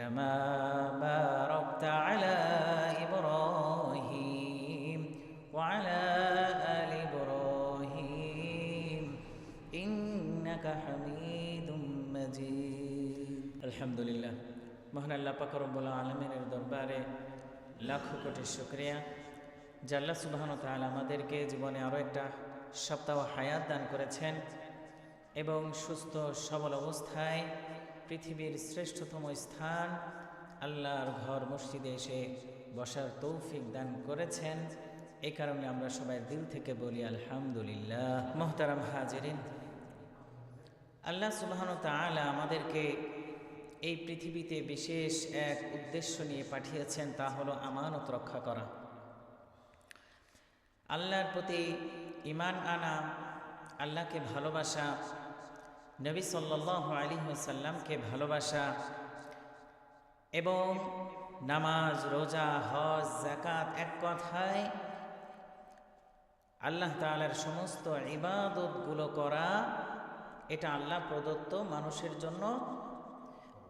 كما باركت على إبراهيم وعلى آل إبراهيم إنك حميد مجيد الحمد لله মহান আল্লাহ পাক রব্বুল আলমিনের দরবারে লাখো কোটি শুক্রিয়া জাল্লা সুবাহন তাল আমাদেরকে জীবনে আরও একটা সপ্তাহ হায়াত দান করেছেন এবং সুস্থ সবল অবস্থায় পৃথিবীর শ্রেষ্ঠতম স্থান, আল্লাহর ঘর মসজিদে এসে বসার তৌফিক দান করেছেন। এই কারণে আমরা সবাই দিল থেকে বলি, আলহামদুলিল্লাহ। মোহতারাম হাজিরিন, আল্লাহ সুবাহন তালা আমাদেরকে এই পৃথিবীতে বিশেষ এক উদ্দেশ্য নিয়ে পাঠিয়েছেন, তা হলো আমানত রক্ষা করা। আল্লাহর প্রতি ইমান আনা, আল্লাহকে ভালোবাসা নবী সাল্লাহ আলী সাল্লামকে ভালোবাসা এবং নামাজ, রোজা, হজ জাকাত এক কথায় আল্লাহ তালার সমস্ত ইবাদতগুলো করা, এটা আল্লাহ প্রদত্ত মানুষের জন্য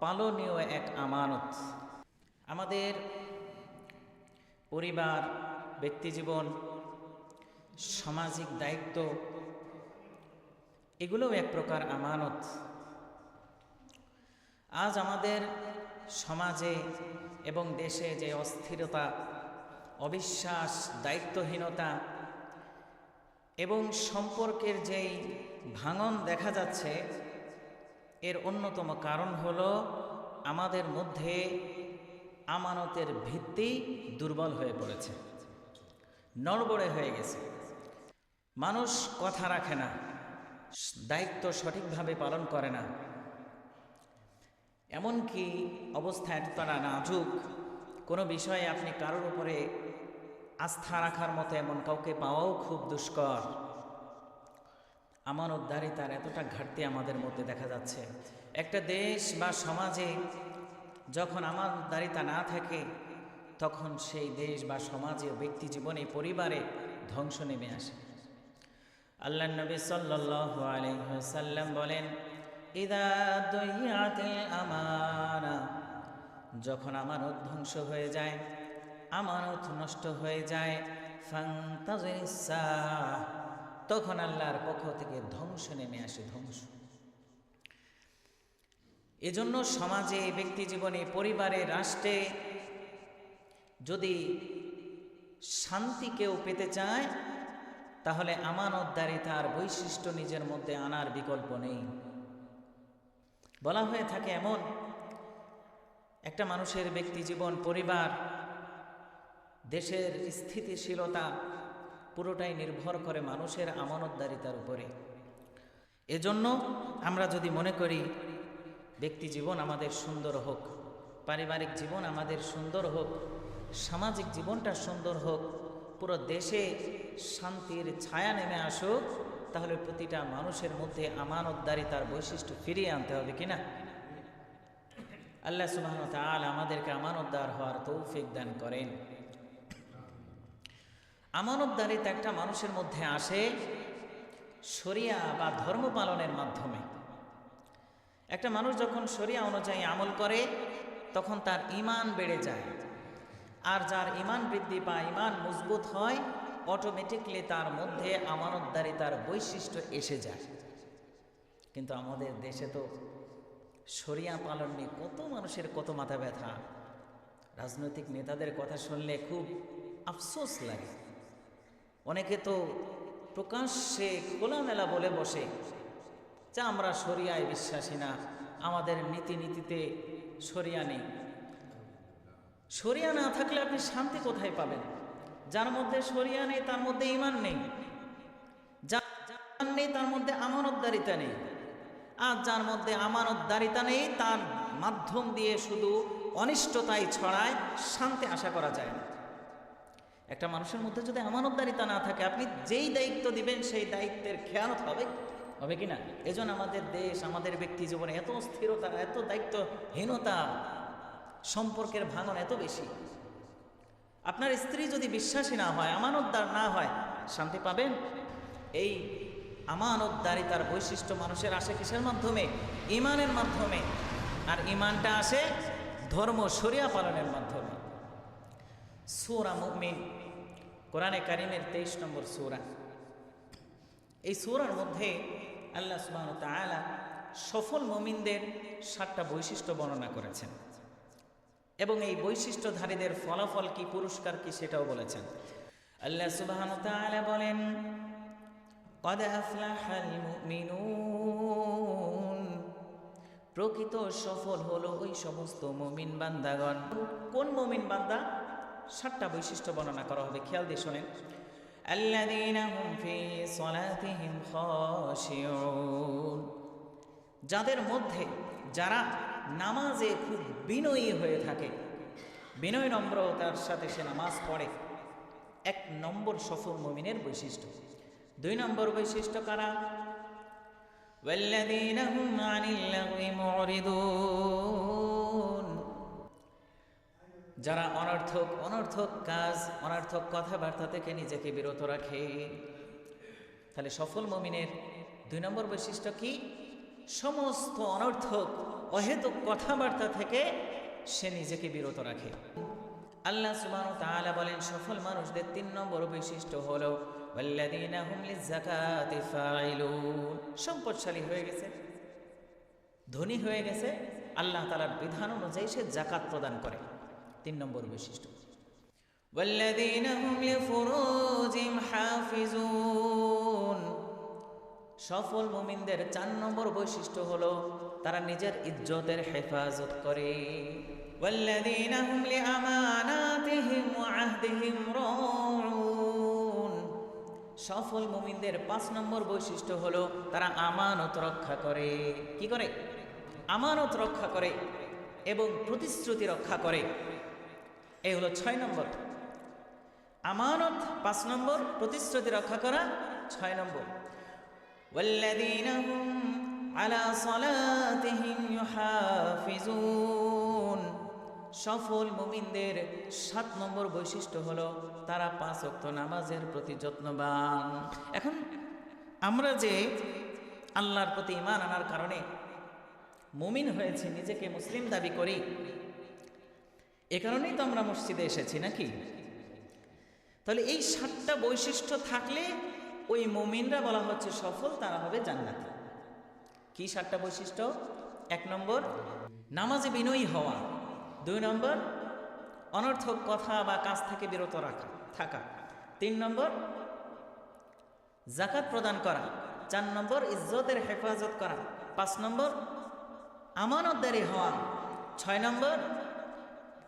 পালনীয় এক আমানত। আমাদের পরিবার, ব্যক্তিজীবন, সামাজিক দায়িত্ব এগুলোও এক প্রকার আমানত। আজ আমাদের সমাজে এবং দেশে যে অস্থিরতা, অবিশ্বাস, দায়িত্বহীনতা এবং সম্পর্কের যেই ভাঙন দেখা যাচ্ছে, এর অন্যতম কারণ হল আমাদের মধ্যে আমানতের ভিত্তি দুর্বল হয়ে পড়েছে, নড়বড়ে হয়ে গেছে। মানুষ কথা রাখে না। দায়িত্ব সঠিকভাবে পালন করে না। এমনকি অবস্থা এতটা নাজুক, কোনো বিষয়ে আপনি কারোর উপরে আস্থা রাখার মতো এমন কাউকে পাওয়াও খুব দুষ্কর। আমানতদারিতার এতটা ঘাটতি আমাদের মধ্যে দেখা যাচ্ছে। একটা দেশ বা সমাজে যখন আমানতদারিতা না থাকে, তখন সেই দেশ বা সমাজে ব্যক্তি জীবনে পরিবারে ধ্বংস নেমে আসে। আল্লাহ নবী সাল্লাম বলেন, ইদা দইয়াতিল আমানা, যখন আমানত ধ্বংস হয়ে যায় আমানত নষ্ট হয়ে যায় তখন আল্লাহর পক্ষ থেকে ধ্বংস নেমে আসে, ধ্বংস। এজন্য সমাজে, ব্যক্তি জীবনে, পরিবারে, রাষ্ট্রে যদি শান্তি কেউ পেতে চায় তাহলে আমানতদারিতার বৈশিষ্ট্য নিজের মধ্যে আনার বিকল্প নেই। বলা হয়ে থাকে এমন, একটা মানুষের ব্যক্তি জীবন, পরিবার, দেশের স্থিতিশীলতা পুরোটাই নির্ভর করে মানুষের আমানতদারিতার উপরে। এজন্য আমরা যদি মনে করি, ব্যক্তি জীবন আমাদের সুন্দর হোক, পারিবারিক জীবন আমাদের সুন্দর হোক, সামাজিক জীবনটা সুন্দর হোক পুরো দেশে শান্তির ছায়া নেমে আসুক, তাহলে প্রতিটা মানুষের মধ্যে আমানতদারিতার বৈশিষ্ট্য ফিরিয়ে আনতে হবে কিনা? আল্লাহ সুবাহ আমাদেরকে আমানতদার হওয়ার তৌফিক দান করেন। আমানতদারিতা একটা মানুষের মধ্যে আসে শরিয়া বা ধর্ম পালনের মাধ্যমে। একটা মানুষ যখন শরিয়া অনুযায়ী আমল করে, তখন তার ইমান বেড়ে যায়। আর যার ইমান বৃদ্ধি বা ইমান মজবুত হয় অটোমেটিকলি তার মধ্যে আমানতদারিতার বৈশিষ্ট্য এসে যায়। কিন্তু আমাদের দেশে তো শরিয়া পালন নিয়ে কত মানুষের কত মাথা ব্যথা। রাজনৈতিক নেতাদের কথা শুনলে খুব আফসোস লাগে। অনেকে তো প্রকাশ্যে খোলামেলা বলে বসে যা আমরা শরিয়ায় বিশ্বাসী না, আমাদের নীতি নীতিতে শরিয়া নেই। শরিয়া না থাকলে আপনি শান্তি কোথায় পাবেন? যার মধ্যে শরিয়া নেই, তার মধ্যে ইমান নেই। যার নেই, তার মধ্যে আমানতদারিতা নেই। আর যার মধ্যে আমানতদারিতা নেই, তার মাধ্যম দিয়ে শুধু অনিষ্টতাই ছড়ায়, শান্তি আশা করা যায় না। একটা মানুষের মধ্যে যদি আমানতদারিতা না থাকে, আপনি যেই দায়িত্ব দিবেন, সেই দায়িত্বের খেয়ানত হবে। হবে কি না? এজন্য আমাদের দেশ, আমাদের ব্যক্তি জীবনে এত স্থিরতা এত দায়িত্বহীনতা সম্পর্কের ভাঙন এত বেশি। আপনার স্ত্রী যদি বিশ্বাসী না হয়, আমানতদার না হয়, শান্তি পাবেন? এই আমানতদারি তার বৈশিষ্ট্য মানুষের আসে কিসের মাধ্যমে? ইমানের মাধ্যমে। আর ইমানটা আসে ধর্ম সরিয়া পালনের মাধ্যমে। সুরা মুমিন, কোরআনে কারিমের তেইশ নম্বর সুরা। এই সুরার মধ্যে আল্লাহ সুবাহ তাআলা সফল মমিনদের সাতটা বৈশিষ্ট্য বর্ণনা করেছেন। এবং এই বৈশিষ্ট্যধারীদের ফলাফল কি পুরস্কার কি সেটাও বলেছেন আল্লাহ সুবহানাহু ওয়া তাআলা বলেন قد أفلح المؤمنون প্রকৃত সফল হলো ওই সমস্ত মুমিন বান্দাগণ কোন মুমিন বান্দা সাতটা বৈশিষ্ট্য বর্ণনা করা হবে খেয়াল দিয়ে শোনেন الذين هم في صلاتهم خاشعون যাদের মধ্যে যারা নামাজে খুব বিনয়ী হয়ে থাকে। বিনয় নম্রতার সাথে সে নামাজ পড়ে। এক নম্বর সফল মমিনের বৈশিষ্ট্য। দুই নম্বর বৈশিষ্ট্য কারা? যারা অনর্থক অনর্থক কাজ, অনর্থক কথাবার্তা থেকে নিজেকে বিরত রাখে। তাহলে সফল মমিনের দুই নম্বর বৈশিষ্ট্য কি? সমস্ত অনর্থক অহেতুক কথাবার্তা থেকে সে নিজেকে বিরত রাখে। আল্লাহ সুবাহ তাহলে বলেন, সফল মানুষদের তিন নম্বর বৈশিষ্ট্য হল সম্পদশালী হয়ে গেছে, ধনী হয়ে গেছে, আল্লাহ তালার বিধান অনুযায়ী সে জাকাত প্রদান করে। তিন নম্বর বৈশিষ্ট্য সফল মুমিনদের চার নম্বর বৈশিষ্ট্য হলো তারা নিজের ইজ্জতের হেফাজত করে والذين هم لأماناتهم وعهدهم راعون সফল মুমিনদের পাঁচ নম্বর বৈশিষ্ট্য হলো তারা আমানত রক্ষা করে কি করে আমানত রক্ষা করে এবং প্রতিশ্রুতি রক্ষা করে এই হলো ছয় নম্বর আমানত পাঁচ নম্বর প্রতিশ্রুতি রক্ষা করা ছয় নম্বর والذين هم আলা সালাতিহিম ইউহাফিজুন। সফল মুমিনদের সাত নম্বর বৈশিষ্ট্য হলো তারা পাঁচ অক্ত নামাজের প্রতি যত্নবান। এখন আমরা যে আল্লাহর প্রতি ইমান আনার কারণে মুমিন হয়েছে, নিজেকে মুসলিম দাবি করি, এ কারণেই তো আমরা মসজিদে এসেছি নাকি? তাহলে এই সাতটা বৈশিষ্ট্য থাকলে ওই মুমিনরা বলা হচ্ছে সফল, তারা হবে জান্নাতি। কি সাতটা বৈশিষ্ট্য? এক নম্বর, নামাজে বিনয়ী হওয়া। দুই নম্বর, অনর্থক কথা বা কাজ থেকে বিরত রাখা, থাকা। তিন নম্বর জাকাত প্রদান করা। চার নম্বর, ইজ্জতের হেফাজত করা। পাঁচ নম্বর, আমানতদারি হওয়া। ছয় নম্বর,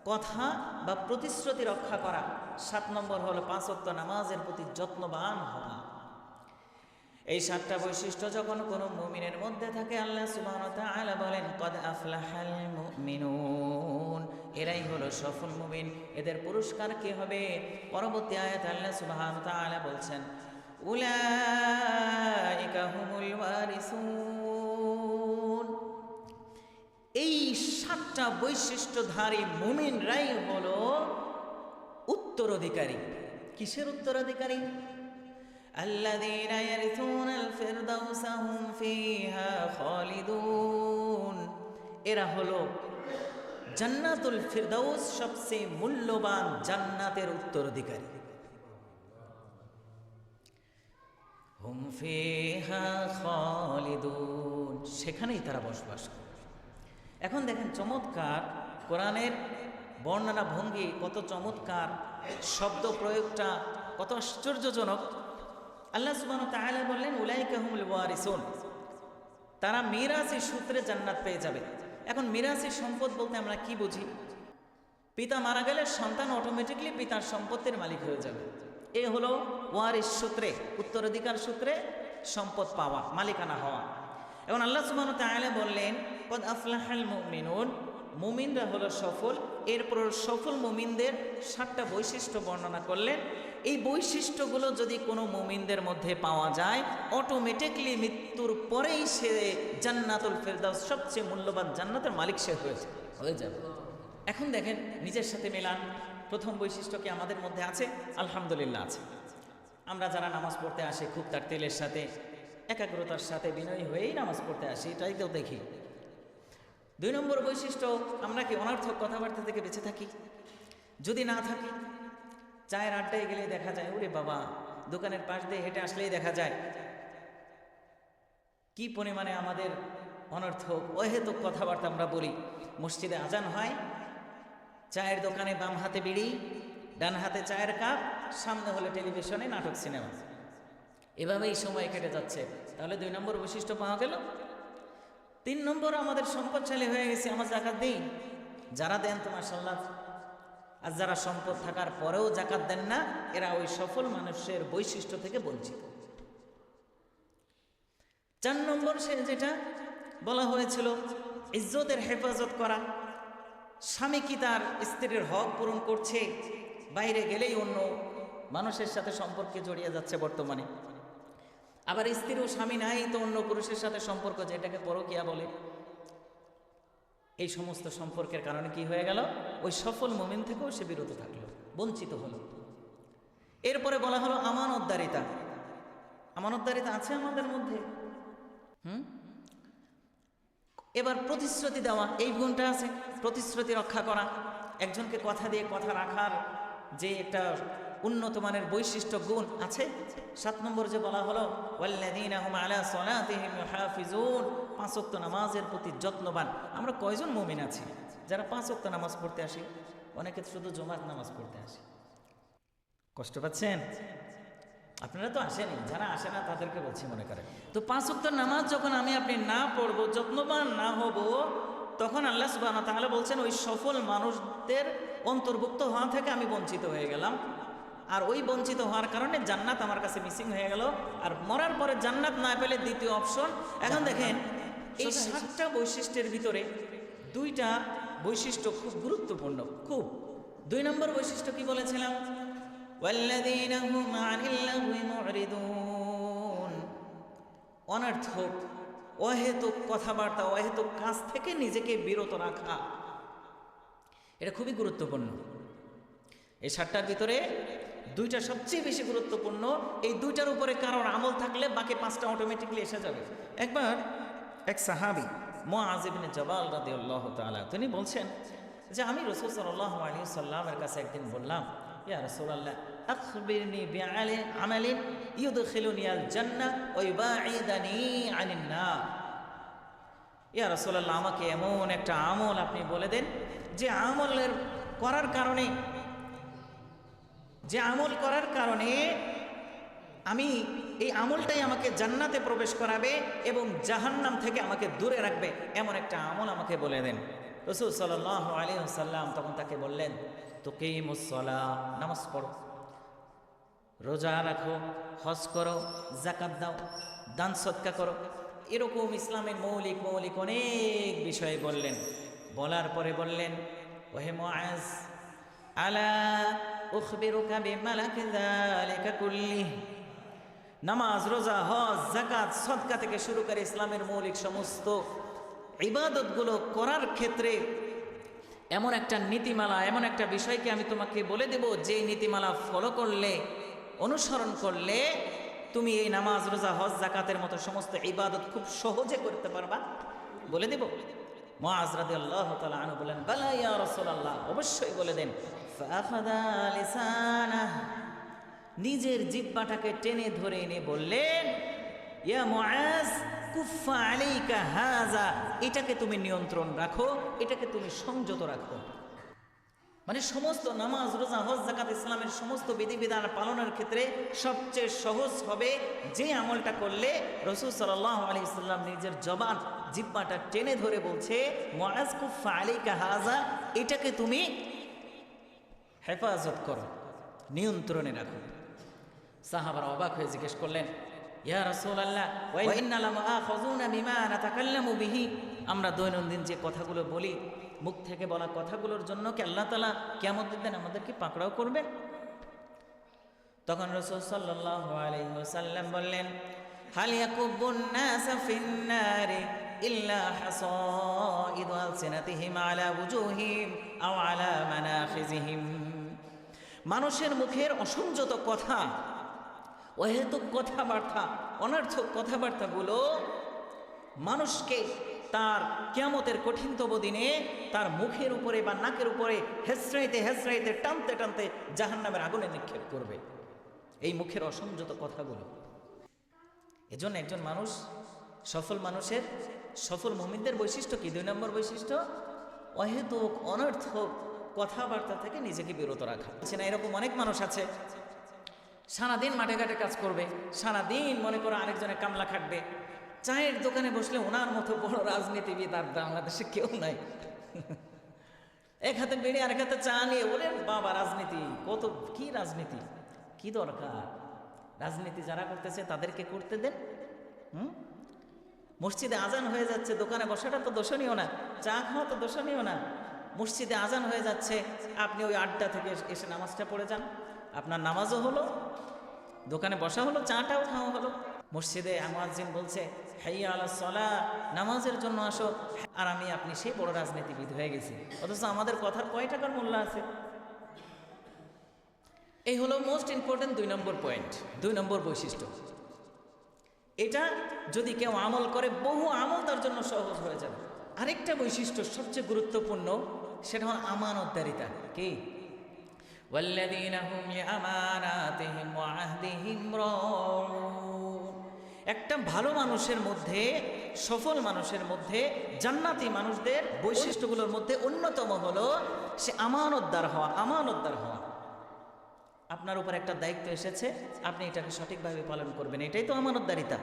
কথা বা প্রতিশ্রুতি রক্ষা করা। সাত নম্বর হলো পাঁচ ওয়াক্ত নামাজের প্রতি যত্নবান হওয়া। এই সাতটা বৈশিষ্ট্য যখন কোনো মুমিনের মধ্যে থাকে, আল্লাহ ওয়া বলেন, কদ আফলাহাল মুমিনুন। এরাই হলো সফল মুমিন। এদের পুরস্কার কি হবে? পরবর্তী আয়াত আল্লাহ তাআলা বলছেন এই সাতটা বৈশিষ্ট্যধারী মুমিনরাই হলো উত্তরাধিকারী। কিসের উত্তরাধিকারী? الذين يرثون الفردوس هم فيها خالدون এরা হলো জান্নাতুল ফিরদাউস সবচেয়ে মূল্যবান জান্নাতের উত্তরাধিকারী হুম ফিহা খালিদুন সেখানেই তারা বসবাস করে এখন দেখেন চমৎকার কোরআনের বর্ণনা ভঙ্গি কত চমৎকার শব্দ প্রয়োগটা কত আশ্চর্যজনক আল্লাহ সুবাহ তাহলে বললেন উলাই উলাইকাহুমুল ওয়ারিসুন। তারা মিরাসি সূত্রে জান্নাত পেয়ে যাবে। এখন মিরাসি সম্পদ বলতে আমরা কি বুঝি? পিতা মারা গেলে সন্তান অটোমেটিকলি পিতার সম্পত্তির মালিক হয়ে যাবে। এ হলো ওয়ারিস সূত্রে, উত্তরাধিকার সূত্রে সম্পদ পাওয়া, মালিকানা হওয়া। এখন আল্লাহ সুবহানাহু ওয়া তাআলা বললেন, কদ আফলাহাল মুমিনুন। মুমিনরা হলো সফল। এরপর সফল মুমিনদের সাতটা বৈশিষ্ট্য বর্ণনা করলেন। এই বৈশিষ্ট্যগুলো যদি কোনো মুমিনদের মধ্যে পাওয়া যায় অটোমেটিকলি মৃত্যুর পরেই সে জান্নাতুল ফেরদাউস সবচেয়ে মূল্যবান জান্নাতের মালিক সে হয়েছে হয়ে যাবে। এখন দেখেন, নিজের সাথে মেলান, প্রথম বৈশিষ্ট্য কি আমাদের মধ্যে আছে? আলহামদুলিল্লাহ আছে। আমরা যারা নামাজ পড়তে আসি, খুব তার তেলের সাথে, একাগ্রতার সাথে, বিনয়ী হয়েই নামাজ পড়তে আসি, এটাই তো দেখি। দুই নম্বর বৈশিষ্ট্য, আমরা কি অনার্থক কথাবার্তা থেকে বেঁচে থাকি? যদি না থাকি চায়ের আড্ডায় গেলে দেখা যায়, ওরে বাবা, দোকানের পাশ দিয়ে হেঁটে আসলেই দেখা যায়। কি পরিমাণে আমাদের অনর্থক, অহেতুক কথাবার্তা আমরা বলি। মসজিদে আজান হয়, চায়ের দোকানে বাম হাতে বিড়ি, ডান হাতে চায়ের কাপ, সামনে হলে টেলিভিশনে নাটক, সিনেমা। এভাবেই সময় কেটে যাচ্ছে। তাহলে দুই নম্বর বৈশিষ্ট্য পাওয়া গেল? তিন নম্বর আমাদের সম্পদশালী হয়ে গেছে আমার জাকাত দিই যারা দেন তোমার মাসাল্লাহ আর যারা সম্পদ থাকার পরেও জাকাত দেন না, এরা ওই সফল মানুষের বৈশিষ্ট্য থেকে বঞ্চিত। চার নম্বর সে যেটা বলা হয়েছিল, ইজ্জতের হেফাজত করা। স্বামী কি তার স্ত্রীর হক পূরণ করছে? বাইরে গেলেই অন্য মানুষের সাথে সম্পর্কে জড়িয়ে যাচ্ছে বর্তমানে। আবার স্ত্রী ও স্বামী নাই, তো অন্য পুরুষের সাথে সম্পর্ক, যেটাকে পরকিয়া বলে। এই সমস্ত সম্পর্কের কারণে কি হয়ে গেল? ওই সফল মোমেন থেকেও সে বিরত থাকল, বঞ্চিত হলো। এরপরে বলা হলো, আমানতদারিতা। আমানতদারিতা আছে আমাদের মধ্যে। হুম? এবার প্রতিশ্রুতি দেওয়া, এই গুণটা আছে। প্রতিশ্রুতি রক্ষা করা। একজনকে কথা দিয়ে কথা রাখার যে একটা উন্নত মানের বৈশিষ্ট্য গুণ আছে। সাত নম্বর যে বলা হলো পাঁচ নামাজের প্রতি যত্নবান। আমরা কয়জন মুমিন আছি? যারা পাঁচ নামাজ পড়তে আসি, অনেকে শুধু জমাত নামাজ পড়তে আসে। কষ্ট পাচ্ছেন? আপনারা তো আসেনি যারা আসে না তাদেরকে বলছি মনে করেন। তো পাঁচ ওয়াক্ত নামাজ যখন আমি আপনি না পড়ব, যত্নবান না হব, তখন আল্লাহ সুবাহ তাহলে বলছেন, ওই সফল মানুষদের অন্তর্ভুক্ত হওয়া থেকে আমি বঞ্চিত হয়ে গেলাম। আর ওই বঞ্চিত হওয়ার কারণে জান্নাত আমার কাছে মিসিং হয়ে গেল। আর মরার পরে জান্নাত না পেলে দ্বিতীয় অপশন এখন দেখেন এই সাতটা বৈশিষ্ট্যের ভিতরে দুইটা বৈশিষ্ট্য খুব গুরুত্বপূর্ণ খুব। দুই নম্বর বৈশিষ্ট্য কি বলেছিলাম? অনার্থক অহেতুক কথাবার্তা অহেতুক কাজ থেকে নিজেকে বিরত রাখা। এটা খুবই গুরুত্বপূর্ণ। এই সাতটার ভিতরে দুইটা সবচেয়ে বেশি গুরুত্বপূর্ণ, এই দুইটার উপরে কারোর আমল থাকলে বাকি পাঁচটা অটোমেটিকলি এসে যাবে। একবার এক সাহাবি মোয়াজিবিন জবাল রাদি আল্লাহ তালা তিনি বলছেন যে, আমি রসুল সাল্লাহ আলী সাল্লামের কাছে একদিন বললাম, ইয়া রসুল্লাহ আখবিরনি আনিন আমাকে এমন একটা আমল আপনি বলে দেন, যে আমলের করার কারণে যে আমল করার কারণে আমি এই আমলটাই আমাকে জান্নাতে প্রবেশ করাবে এবং জাহান্নাম থেকে আমাকে দূরে রাখবে, এমন একটা আমল আমাকে বলে দেন। রসুল সাল্লাহ আলী সাল্লাম তখন তাকে বললেন তোকে মুসলা নামাজ পড়ো। রোজা রাখো, হজ করো জাকাত দাও, দান সৎকা করো। এরকম ইসলামের মৌলিক মৌলিক অনেক বিষয় বললেন। বলার পরে বললেন, ওহে মুআজ, আলা উখবিরুকা বিমালাক যালিকা কুল্লি। নামাজ, রোজা, হজ জাকাত সদকা থেকে শুরু করে ইসলামের মৌলিক সমস্ত ইবাদতগুলো করার ক্ষেত্রে এমন একটা নীতিমালা, এমন একটা বিষয়কে আমি তোমাকে বলে দেব, যে নীতিমালা ফলো করলে, অনুসরণ করলে তুমি এই নামাজ, রোজা, হজ জাকাতের মতো সমস্ত ইবাদত খুব সহজে করতে পারবা। বলে দেব? মুআজ রাদিয়াল্লাহু তাআলা আনহু বলেন, বালা ইয়া রাসূলুল্লাহ। অবশ্যই বলে দেন। নিজের জিব্বাটাকে টেনে ধরে এনে বললেন, ইয়া হাজা এটাকে তুমি নিয়ন্ত্রণ রাখো, এটাকে তুমি সংযত রাখো। মানে সমস্ত নামাজ, রোজা, হজ জাকাত ইসলামের সমস্ত বিধিবিধান পালনের ক্ষেত্রে সবচেয়ে সহজ হবে যে আমলটা করলে রসুল সাল্লাহ আলী ইসলাম নিজের জবান, জিব্বাটা টেনে ধরে বলছে মহাজ কুফা আলিকা হাজা এটাকে তুমি হেফাজত করো নিয়ন্ত্রণে রাখো। সাহাবার অবাক হয়ে জিজ্ঞেস করলেন ইয়া লামা আখাযুনা বিহি? আমরা দৈনন্দিন যে কথাগুলো বলি মুখ থেকে বলা কথাগুলোর জন্য কি আল্লাহ তালা কেমন দিন আমাদেরকে পাকড়াও করবেন তখন রসুল সাল্লাহ আলাইসাল্লাম বললেন নাস ফিন্নারে ইল্লা হাসাইদু আলসিনাতিহিম আলা বুজুহিম আও আলা মানাখিজিহিম। মানুষের মুখের অসংযত কথা, অহেতুক কথাবার্তা, অনার্থক কথাবার্তাগুলো মানুষকে তার কিয়ামতের কঠিনতম দিনে তার মুখের উপরে বা নাকের উপরে হেসরাইতে হেসরাইতে টানতে টানতে জাহান্নামের আগুনে নিক্ষেপ করবে। এই মুখের অসংযত কথাগুলো। এজন্য একজন মানুষ, সফল মানুষের, সফল মমিনদের বৈশিষ্ট্য কি? দুই নম্বর বৈশিষ্ট্য, অহেতুক, অনর্থক কথাবার্তা থেকে নিজেকে বিরত রাখা। বলছি না, এরকম অনেক মানুষ আছে, সারাদিন মাঠে ঘাটে কাজ করবে, সারাদিন মনে করো আরেকজনের কামলা খাটবে, চায়ের দোকানে বসলে ওনার মতো বড় রাজনীতিবিদ আর বাংলাদেশে কেউ নাই। এক হাতে বেড়ে, আরেক হাতে চা নিয়ে, ওরে বাবা, রাজনীতি, কত, কি রাজনীতি? কি দরকার? রাজনীতি যারা করতেছে তাদেরকে করতে দেন, হুম? মসজিদে আজান হয়ে যাচ্ছে, দোকানে বসাটা তো দোষণীয় না, চা খাওয়া তো দোষণীয় না। মসজিদে আজান হয়ে যাচ্ছে, আপনি ওই আড্ডা থেকে এসে নামাজটা পড়ে যান। আপনার নামাজও হলো, দোকানে বসা হলো, চাটাও খাওয়া হলো। মসজিদে আমাজিম বলছে, হাইয়া আলা সলা, নামাজের জন্য আসো। আর আমি, আপনি সেই বড় রাজনীতিবিদ হয়ে গেছি। অথচ আমাদের কথার কয় টাকার মূল্য আছে? এই হলো মোস্ট ইম্পর্টেন্ট দুই নম্বর পয়েন্ট দুই নম্বর বৈশিষ্ট্য। এটা যদি কেউ আমল করে, বহু আমল তার জন্য সহজ হয়ে যাবে। আরেকটা বৈশিষ্ট্য সবচেয়ে গুরুত্বপূর্ণ সেটা হল আমানতদারিতা, কি? একটা ভালো মানুষের মধ্যে, সফল মানুষের মধ্যে, জান্নাতি মানুষদের বৈশিষ্ট্যগুলোর মধ্যে অন্যতম হলো সে আমানতদার হওয়া আমানতদার হওয়া। আপনার উপর একটা দায়িত্ব এসেছে, আপনি এটাকে সঠিকভাবে পালন করবেন, এটাই তো আমানতদারিতা।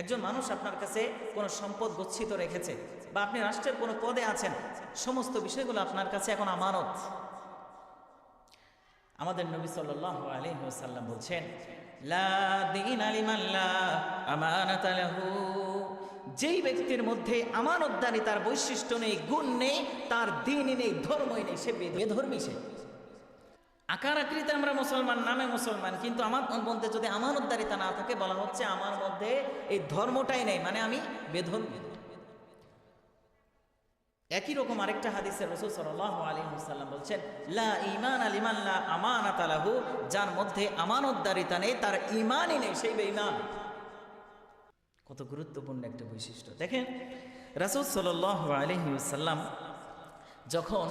একজন মানুষ আপনার কাছে কোনো সম্পদ গচ্ছিত রেখেছে বা আপনি রাষ্ট্রের কোনো পদে আছেন, সমস্ত বিষয়গুলো আপনার কাছে এখন আমানত। আমাদের নবী সাল্লাল্লাহু আলাইহি ওয়াসাল্লাম বলছেন দীন যেই ব্যক্তির মধ্যে আমানতদারিতার বৈশিষ্ট্য নেই, গুণ নেই, তার দিনই নেই, ধর্মই নেই, সে বেধর্মী সে। আকার আকৃতি আমরা মুসলমান, নামে মুসলমান, কিন্তু আমার মধ্যে যদি আমানতদারিতা না থাকে, বলা হচ্ছে আমার মধ্যে এই ধর্মটাই নেই। মানে আমি বেধর্মী। একই রকম আরেকটা হাদিসে রসুল সাল্লাহ আলী সাল্লাম বলছেন, লা ইমান আলিমান লা আমান আতালাহু যার মধ্যে আমানতদারিতা নেই, তার ইমানই নেই, সেই বেঈমান। কত গুরুত্বপূর্ণ একটা বৈশিষ্ট্য। দেখেন, রাসুল সাল্লাহ আলহি সাল্লাম যখন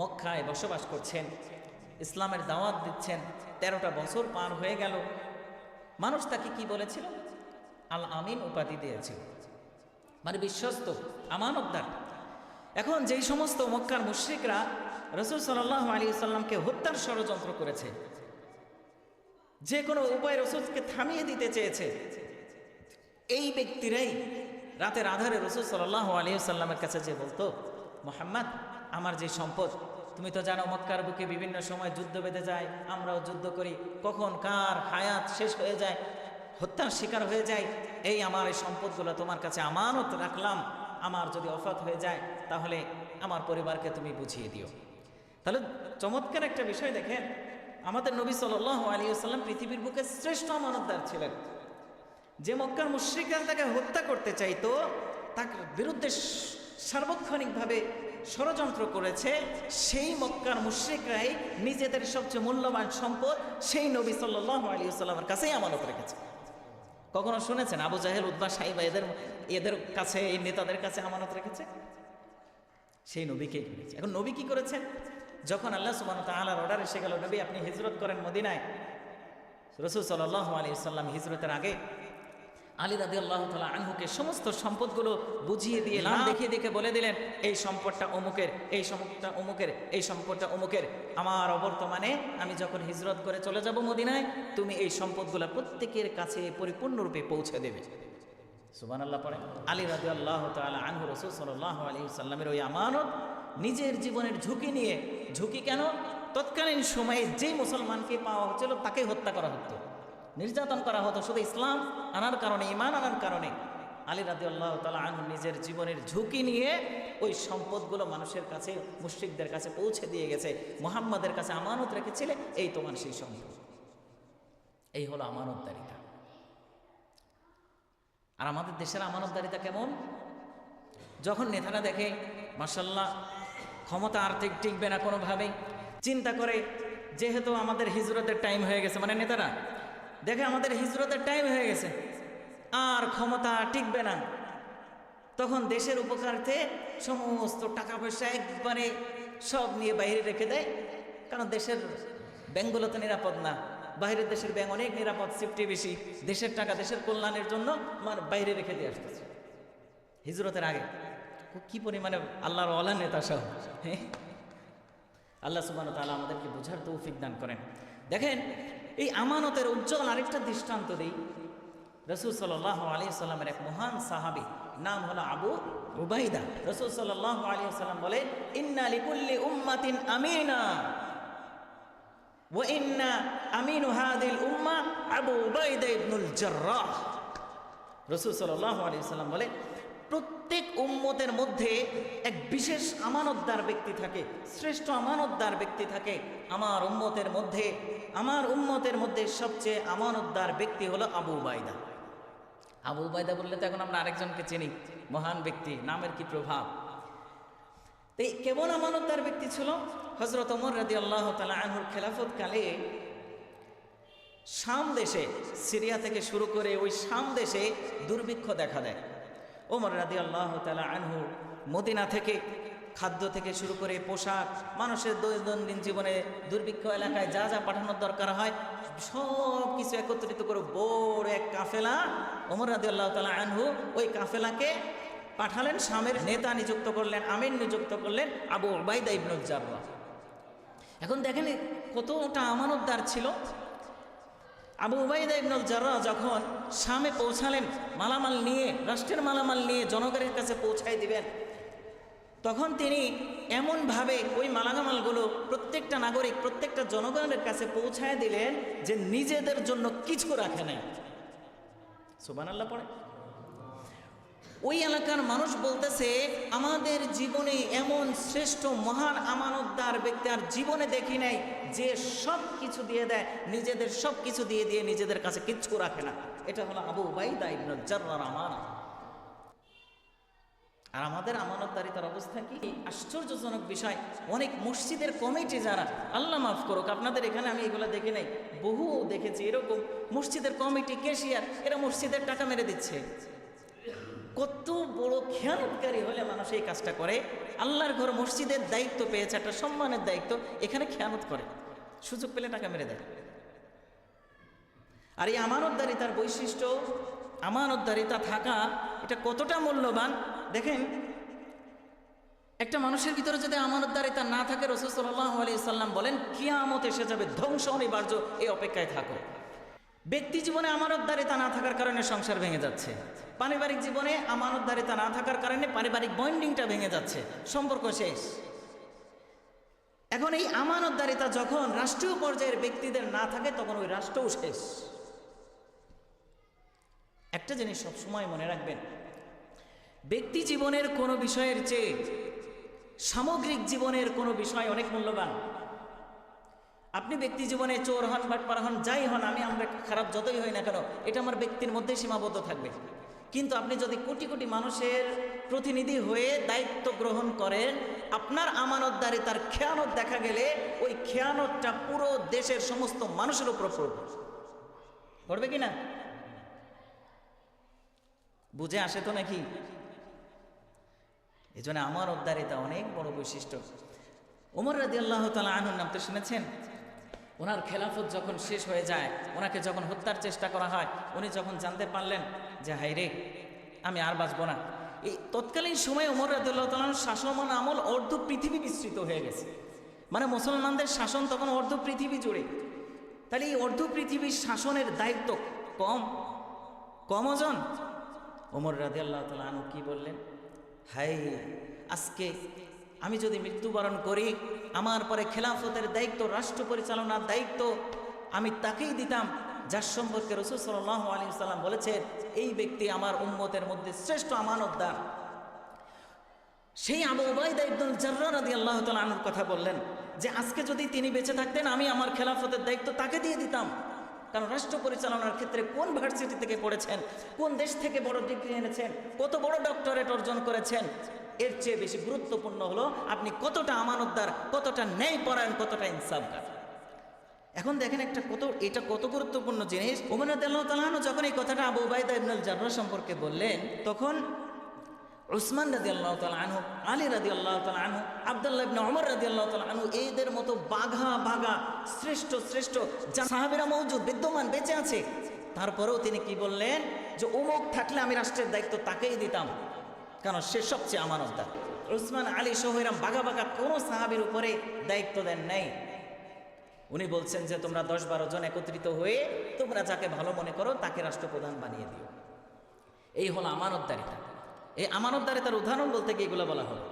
মক্কায় বসবাস করছেন ইসলামের দাওয়াত দিচ্ছেন, তেরোটা বছর পার হয়ে গেল। মানুষ তাকে কি বলেছিল? আল আমিন উপাধি দিয়েছিল। মানে বিশ্বস্ত, আমানতদার। এখন যেই সমস্ত মক্কার মুশ্রিকরা রসুল সাল্লাহ আলী সাল্লামকে হত্যার ষড়যন্ত্র করেছে, যে কোনো উপায় রসুলকে থামিয়ে দিতে চেয়েছে, এই ব্যক্তিরাই রাতের আধারে রসুল সাল্লাহ আলী সাল্লামের কাছে যে বলতো, মোহাম্মদ, আমার যে সম্পদ তুমি তো জানো মক্কার বুকে বিভিন্ন সময় যুদ্ধ বেঁধে যায়, আমরাও যুদ্ধ করি। কখন কার হায়াত শেষ হয়ে যায়, হত্যার শিকার হয়ে যায়, এই আমার এই সম্পদগুলো তোমার কাছে আমানত রাখলাম। আমার যদি অফাত হয়ে যায়, তাহলে আমার পরিবারকে তুমি বুঝিয়ে দিও। তাহলে চমৎকার একটা বিষয় দেখেন, আমাদের নবী সাল আলী আসাল্লাম পৃথিবীর বুকে শ্রেষ্ঠ আমানতদার ছিলেন। যে মক্কার মুশ্রিকরা তাকে হত্যা করতে চাইতো, তার বিরুদ্ধে সার্বক্ষণিকভাবে ষড়যন্ত্র করেছে, সেই মক্কার মুশ্রিকরাই নিজেদের সবচেয়ে মূল্যবান সম্পদ সেই নবী সাল্লাহ আলী সাল্লামের কাছেই আমানত রেখেছে। কখনো শুনেছেন আবু জাহেল উদ্বা সাহিবা এদের এদের কাছে, এই নেতাদের কাছে আমানত রেখেছে? সেই নবীকেই করেছে এখন নবী কি করেছেন? যখন আল্লাহ সুবান তাহলার অর্ডার এসে গেল, নবী, আপনি হিজরত করেন মদিনায়। রসুল সাল্লাহ আলী সাল্লাম হিজরতের আগে আলী রাদি আল্লাহ তালা আনহুকে সমস্ত সম্পদগুলো বুঝিয়ে দিয়ে নাম দেখিয়ে দেখে বলে দিলেন এই সম্পদটা অমুকের এই সম্পদটা অমুকের এই সম্পদটা অমুকের। আমার অবর্তমানে আমি যখন হিজরত করে চলে যাব মদিনায় তুমি এই সম্পদগুলো প্রত্যেকের কাছে পরিপূর্ণরূপে পৌঁছে দেবে। সুবান আল্লাহ পরে আলী রাজু আল্লাহ তালা আনহু রসুল সাল্লাহ আলী সাল্লামের ওই আমানত নিজের জীবনের ঝুঁকি নিয়ে ঝুঁকি কেন? তৎকালীন সময়ে যেই মুসলমানকে পাওয়া হচ্ছিল তাকে হত্যা করা হতো। নির্যাতন করা হতো, শুধু ইসলাম আনার কারণে ইমান আনার কারণে। আলী রাদি আল্লাহ তালা আনহু নিজের জীবনের ঝুঁকি নিয়ে ওই সম্পদগুলো মানুষের কাছে, মুশ্রিকদের কাছে পৌঁছে দিয়ে গেছে, মোহাম্মদের কাছে আমানত রেখেছিলে, এই তোমার সেই সম্পদ। এই হলো আমানতদারিতা। আর আমাদের দেশের আমানতদারিতা কেমন? যখন নেতারা দেখে মাসাল্লাহ ক্ষমতা আর্থিক টিকবে না কোনোভাবেই, চিন্তা করে, যেহেতু আমাদের হিজরতের টাইম হয়ে গেছে মানে নেতারা দেখে আমাদের হিজরতের টাইম হয়ে গেছে। আর ক্ষমতা টিকবে না। তখন দেশের উপকারার্থে সমস্ত টাকা পয়সা একবারে সব নিয়ে বাইরে রেখে দেয়। কারণ দেশের ব্যাংকগুলো তো নিরাপদ না। বাইরের দেশের ব্যাংক অনেক নিরাপদ সেফটি বেশি। দেশের টাকা দেশের কল্যাণের জন্য আমার বাইরে রেখে দিয়ে আসতেছে। হিজরতের আগে। কি পরিমাণে আল্লাহর অলা নেতা সব। হ্যাঁ আল্লাহ সুবান তালা আমাদেরকে বোঝার তৌফিক দান করেন। দেখেন এই আমানতের উজ্জ্বল আরেকটা দৃষ্টান্ত দিই রসুল সাল্লাহ আলী সাল্লামের এক মহান সাহাবি নাম হলো আবু উবাইদা রসুল সাল্লাহ আলী সাল্লাম বলে ইন্না লিকুল্লি উম্মাতিন আমিনা وإن أمين هذه الأمة أبو عبيدة بن الجراح রসুল সাল্লাহ আলী সাল্লাম বলে প্রত্যেক উম্মতের মধ্যে এক বিশেষ আমানতদার ব্যক্তি থাকে, শ্রেষ্ঠ আমানতদার ব্যক্তি থাকে। আমার উম্মতের মধ্যে, আমার উম্মতের মধ্যে সবচেয়ে আমানতদার ব্যক্তি হলো আবু উবাইদা আবু উবাইদা বললে তো এখন আমরা আরেকজনকে চিনি, মহান ব্যক্তি, নামের কি প্রভাব? এই কেমন আমানতদার ব্যক্তি ছিল? হজরত ওমর রাদি আল্লাহ তালা আনহুর খেলাফত কালে শাম দেশে, সিরিয়া থেকে শুরু করে ওই শাম দেশে দুর্ভিক্ষ দেখা দেয়। ওমর রাদি আল্লাহ তালা আনহু মদিনা থেকে খাদ্য থেকে শুরু করে পোশাক, মানুষের দৈনন্দিন জীবনে দুর্ভিক্ষ এলাকায় যা যা পাঠানোর দরকার হয় সব কিছু একত্রিত করে বড় এক কাফেলা ওমর রাদি আল্লাহ তালা আনহু ওই কাফেলাকে পাঠালেন শামের নেতা নিযুক্ত করলেন, আমির নিযুক্ত করলেন আবু ওবাইদা ইবনুল জাররা এখন দেখেন কতটা আমানতদার ছিল। আবু উবাইদা ইবনুল জারা যখন শামে পৌঁছালেন, মালামাল নিয়ে, রাষ্ট্রের মালামাল নিয়ে জনগণের কাছে পৌঁছাই দিবেন, তখন তিনি এমনভাবে ওই মালামালগুলো প্রত্যেকটা নাগরিক, প্রত্যেকটা জনগণের কাছে পৌঁছায় দিলেন যে নিজেদের জন্য কিছু রাখে নাই। সুবান আল্লাহ পড়ে। ওই এলাকার মানুষ বলতেছে, আমাদের জীবনে এমন শ্রেষ্ঠ মহান আমানতদার ব্যক্তি আর জীবনে দেখি নাই যে সব কিছু দিয়ে দেয়, নিজেদের সব কিছু দিয়ে দিয়ে নিজেদের কাছে কিচ্ছু রাখে না। এটা হলো আবু উবাইদা ইবনুল জাররার আমানত। আর আমাদের আমানতদারিতার অবস্থা কি? আশ্চর্যজনক বিষয়। অনেক মসজিদের কমিটি যারা, আল্লাহ মাফ করুক, আপনাদের এখানে আমি এগুলো দেখি নাই, বহু দেখেছি এরকম মসজিদের কমিটি, কেশিয়ার, এরা মসজিদের টাকা মেরে দিচ্ছে। কত বড় খেয়ানতকারী হলে মানুষ এই কাজটা করে। আল্লাহর ঘর মসজিদের দায়িত্ব পেয়েছে, একটা সম্মানের দায়িত্ব, এখানে খেয়ানত করে। সুযোগ পেলে টাকা মেরে দেয়। আর এই আমানতদারিতার বৈশিষ্ট্য, আমানতদারিতা থাকা, এটা কতটা মূল্যবান? দেখেন, একটা মানুষের ভিতরে যদি আমানতদারিতা না থাকে, রসুল সাল্লাহ আলি সাল্লাম বলেন, কিয়ামত এসে যাবে, ধ্বংস অনিবার্য, এই অপেক্ষায় থাকো। ব্যক্তি জীবনে আমানতদারিতা না থাকার কারণে সংসার ভেঙে যাচ্ছে। পারিবারিক জীবনে আমানতদারিতা না থাকার কারণে পারিবারিক বন্ডিংটা ভেঙে যাচ্ছে। সম্পর্ক শেষ। এখন এই আমানতদারিতা যখন রাষ্ট্রীয় পর্যায়ের ব্যক্তিদের না থাকে, তখন ওই রাষ্ট্রও শেষ। একটা জিনিস সবসময় মনে রাখবেন, ব্যক্তি জীবনের কোনো বিষয়ের চেয়ে সামগ্রিক জীবনের কোনো বিষয় অনেক মূল্যবান। আপনি ব্যক্তি জীবনে চোর হন, বাটপার হন, যাই হন, আমি আমরা খারাপ যতই হই না কেন, এটা আমার ব্যক্তির মধ্যেই সীমাবদ্ধ থাকবে। কিন্তু আপনি যদি কোটি কোটি মানুষের প্রতিনিধি হয়ে দায়িত্ব গ্রহণ করেন, আপনার আমানতদারি, তার খেয়ানত দেখা গেলে ওই খেয়ানতটা পুরো দেশের সমস্ত মানুষের উপর পড়বে। পড়বে কি না? বুঝে আসে তো নাকি? এই জন্য আমার উদ্দারিতা অনেক বড় বৈশিষ্ট্য। ওমর রাদি আল্লাহ তালা আনুর নাম তো শুনেছেন? ওনার খেলাফত যখন শেষ হয়ে যায়, ওনাকে যখন হত্যার চেষ্টা করা হয়, উনি যখন জানতে পারলেন যে হাই রে, আমি আর বাঁচবো না। এই তৎকালীন সময়ে ওমর রাদিল্লাহ তালার শাসন আমল অর্ধ পৃথিবী বিস্তৃত হয়ে গেছে। মানে মুসলমানদের শাসন তখন অর্ধ পৃথিবী জুড়ে। তাহলে এই অর্ধ পৃথিবীর শাসনের দায়িত্ব কম? কম ওজন? রাজি আল্লাহ তালা কী বললেন? হাই আজকে আমি যদি মৃত্যুবরণ করি, আমার পরে খেলাফতের দায়িত্ব, রাষ্ট্র পরিচালনার দায়িত্ব, আমি তাকেই দিতাম যার সম্পর্কে রসুল সাল্লাহ আলী সাল্লাম বলেছেন, এই ব্যক্তি আমার উম্মতের মধ্যে শ্রেষ্ঠ আমানতদার। সেই আবু ওবায়দা ইবনুল জাররা রাদিয়াল্লাহু তাআলা আনহুর কথা বললেন যে, আজকে যদি তিনি বেঁচে থাকতেন, আমি আমার খেলাফতের দায়িত্ব তাকে দিয়ে দিতাম। কারণ রাষ্ট্র পরিচালনার ক্ষেত্রে কোন ভার্সিটি থেকে পড়েছেন, কোন দেশ থেকে বড় ডিগ্রি এনেছেন, কত বড় ডক্টরেট অর্জন করেছেন, এর চেয়ে বেশি গুরুত্বপূর্ণ হলো আপনি কতটা আমানতদার, কতটা ন্যায় পরায়ণ, কতটা ইনসাফগার। এখন দেখেন একটা কত, এটা কত গুরুত্বপূর্ণ জিনিস। আনহু যখন এই কথাটা আবু উবাইদা ইবনুল জাররা সম্পর্কে বললেন, তখন উসমান রাজি আল্লাহ তালা আনহু, আলী রাজি আল্লাহ তালা আনহু, আবদুল্লাহ ইবনে ওমর রাজি আল্লাহ তালা আনহু, এদের মতো বাঘা বাঘা শ্রেষ্ঠ শ্রেষ্ঠ যা সাহাবিরা মৌজুদ বিদ্যমান, বেঁচে আছে। তারপরেও তিনি কি বললেন যে, অমুক থাকলে আমি রাষ্ট্রের দায়িত্ব তাকেই দিতাম, কারণ সে সবচেয়ে আমানতদার। উসমান আলী সহিরাম বাঘা বাঘা কোনো সাহাবির উপরে দায়িত্ব দেন নাই। উনি বলছেন যে, তোমরা দশ বারো জন একত্রিত হয়ে তোমরা যাকে ভালো মনে করো তাকে রাষ্ট্রপ্রধান বানিয়ে দিও। এই হলো আমানতদারিতা এই আমানতদারিতার উদাহরণ বলতে গিয়ে এগুলো বলা হলো।